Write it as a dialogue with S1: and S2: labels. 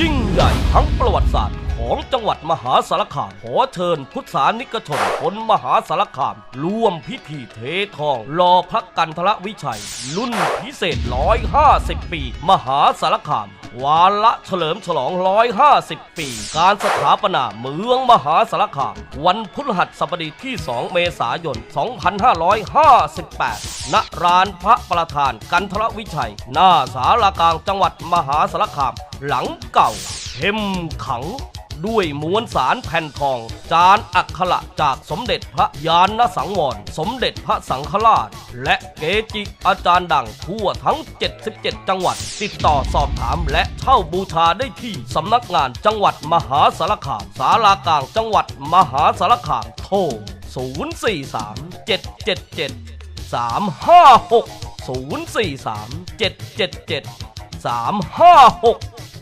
S1: ยิ่งใหญ่ทั้งประวัติศาสตร์ของจังหวัดมหาสารคามขอเชิญพุทธานิกชนคนมหาสารคาม ร่วมพิธีเททองรอพระกันทรวิชัย รุ่นพิเศษ 150 ปี มหาสารคาม วาระเฉลิมฉลอง 150 ปี การสถาปนาเมืองมหาสารคาม วันพฤหัสบดีที่ 2 เมษายน 2558 ณรานพระประธานกันทรวิชัย หน้าสารากลางจังหวัดมหาสารคาม หลังเก่าเข้มขัง ด้วยมวลสารแผ่นทอง จานอักขระจากสมเด็จพระยานสังวร สมเด็จพระสังฆราช และเกจิอาจารย์ดังทั่วทั้ง 77 จังหวัด ติดต่อสอบถามและเช่าบูชาได้ที่สำนักงานจังหวัดมหาสารคามสารากลางจังหวัดมหาสารคามโทร 043 777 356 043 777 356